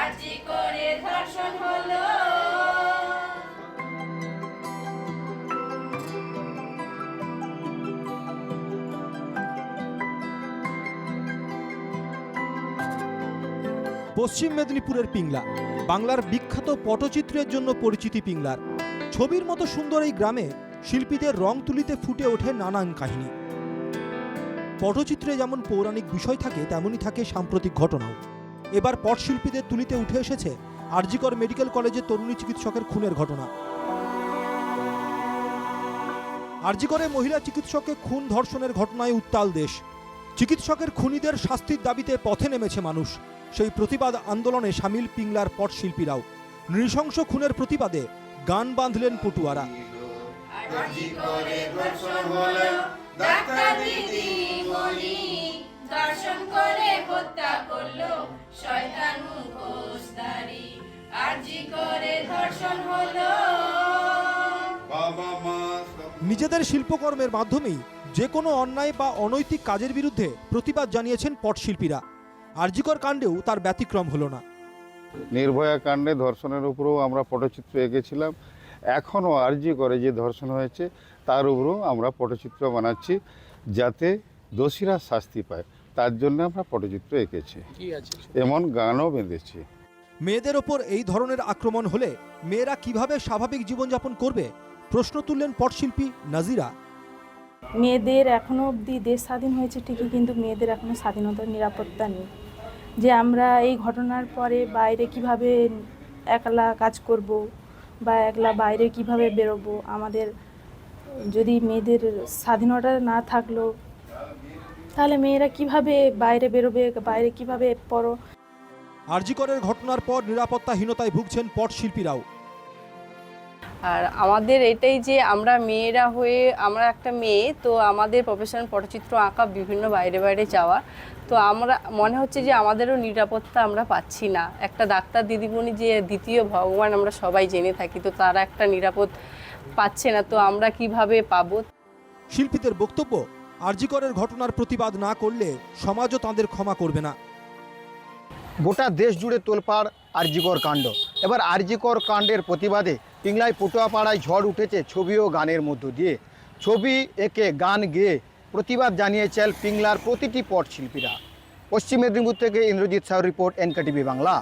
আরজি করে হলো। পশ্চিম মেদিনীপুরের পিংলা, বাংলার বিখ্যাত পটচিত্রের জন্য পরিচিতি পিংলার। ছবির মতো সুন্দর এই গ্রামে শিল্পীদের রং তুলিতে ফুটে ওঠে নানান কাহিনী। পটচিত্রে যেমন পৌরাণিক বিষয় থাকে, তেমনই থাকে সাম্প্রতিক ঘটনাও। এবার পটশিল্পীদের তুলিতে উঠে এসেছে আরজিকর মেডিকেল কলেজের তরুণী চিকিৎসকের খুনের ঘটনা। আরজিকরে মহিলা চিকিৎসককে খুন ধর্ষণের ঘটনায় উত্তাল দেশ। চিকিৎসকের খুনিদের শাস্তির দাবিতে পথে নেমেছে মানুষ। সেই প্রতিবাদ আন্দোলনে সামিল পিংলার পটশিল্পীরাও। নৃশংস খুনের প্রতিবাদে গান বাঁধলেন পটুয়ারা। আরজি করে নিজেদের শিল্পকর্মের মাধ্যমেই যে কোনো অন্যায় বা অনৈতিক কাজের বিরুদ্ধে প্রতিবাদ জানিয়েছেন পটশিল্পীরা। আরজিকর কাণ্ডেও তার ব্যতিক্রম হলো না। নির্ভয়া কাণ্ডে ধর্ষণের উপরেও আমরা পটচিত্র এঁকেছিলাম। এখনও আর্জি করে যে ধর্ষণ হয়েছে তার উপরেও আমরা পটচিত্র বানাচ্ছি যাতে দোষীরা শাস্তি পায়। তার জন্য আমরা পটচিত্র এঁকেছি। এমন গানও বেঁধেছি। মেয়েদের ওপর এই ধরনের আক্রমণ হলে মেয়েরা কীভাবে স্বাভাবিক জীবনযাপন করবে প্রশ্ন তুললেন পটশিল্পী নাজিরা। মেয়েদের এখনও অবধি দেশ স্বাধীন হয়েছে ঠিকই কিন্তু মেয়েদের এখনও স্বাধীনতার নিরাপত্তা নেই। যে আমরা এই ঘটনার পরে বাইরে কীভাবে একলা কাজ করব বা একলা বাইরে কীভাবে বেরোবো আমাদের যদি মেয়েদের স্বাধীনতা না থাকল তাহলে মেয়েরা কীভাবে বাইরে বেরোবে বাইরে কীভাবে পরো আরজিকরের ঘটনার পর নিরাপত্তাহীনতায় ভুগছেন পটশিল্পীরাও। আর আমাদের এটাই যে আমরা মেয়েরা হয়ে আমরা একটা মেয়ে তো আমাদের প্রফেশনাল পটচিত্র আঁকা বিভিন্ন বাইরে বাইরে যাওয়া তো আমরা মনে হচ্ছে যে আমাদেরও নিরাপত্তা আমরা পাচ্ছি না। একটা ডাক্তার দিদিমণি যে দ্বিতীয় ভগবান আমরা সবাই জেনে থাকি তো তারা একটা নিরাপদ পাচ্ছে না তো আমরা কীভাবে পাবো? শিল্পীদের বক্তব্য আরজিকরের ঘটনার প্রতিবাদ না করলে সমাজও তাঁদের ক্ষমা করবে না। গোটা দেশ জুড়ে তোলপাড় আরজিকর কাণ্ড। এবার আরজিকর কাণ্ডের প্রতিবাদে পিংলায় পটুয়াপাড়ায় ঝড় উঠেছে ছবি ও গানের মধ্য দিয়ে। ছবি একে গান গেয়ে প্রতিবাদ জানিয়েছেন পিংলার প্রতিটি পট শিল্পীরা পশ্চিম মেদিনীপুর থেকে ইন্দ্রজিৎ সাহর রিপোর্ট, এনকেটিভি বাংলা।